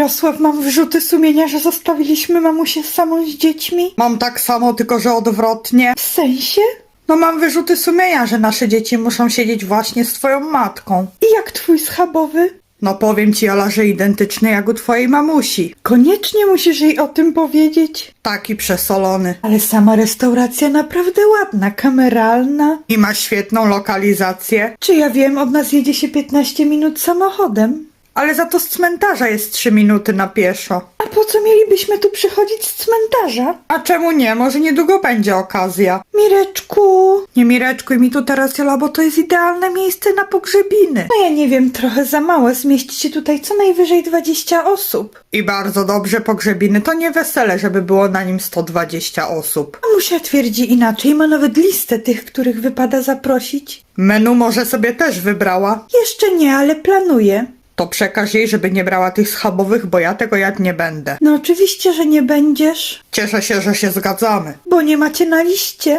Mirosław, mam wyrzuty sumienia, że zostawiliśmy mamusię samą z dziećmi? Mam tak samo, tylko że odwrotnie. W sensie? No mam wyrzuty sumienia, że nasze dzieci muszą siedzieć właśnie z twoją matką. I jak twój schabowy? No powiem ci, Ola, że identyczny jak u twojej mamusi. Koniecznie musisz jej o tym powiedzieć. Taki przesolony. Ale sama restauracja naprawdę ładna, kameralna. I ma świetną lokalizację. Czy ja wiem, od nas jedzie się 15 minut samochodem? Ale za to z cmentarza jest trzy minuty na pieszo. A po co mielibyśmy tu przychodzić z cmentarza? A czemu nie? Może niedługo będzie okazja. Mireczku, Nie mireczkuj mi tu teraz, Jola, bo to jest idealne miejsce na pogrzebiny. no ja nie wiem, trochę za mało. Zmieści się tutaj co najwyżej 20 osób. I bardzo dobrze pogrzebiny to nie wesele, żeby było na nim 120 osób. Mamusia twierdzi inaczej, ma nawet listę tych, których wypada zaprosić. Menu może sobie też wybrała. Jeszcze nie, ale planuję. To przekaż jej, żeby nie brała tych schabowych, bo ja tego jadł nie będę. No oczywiście, że nie będziesz, Cieszę się, że się zgadzamy. bo nie macie na liście.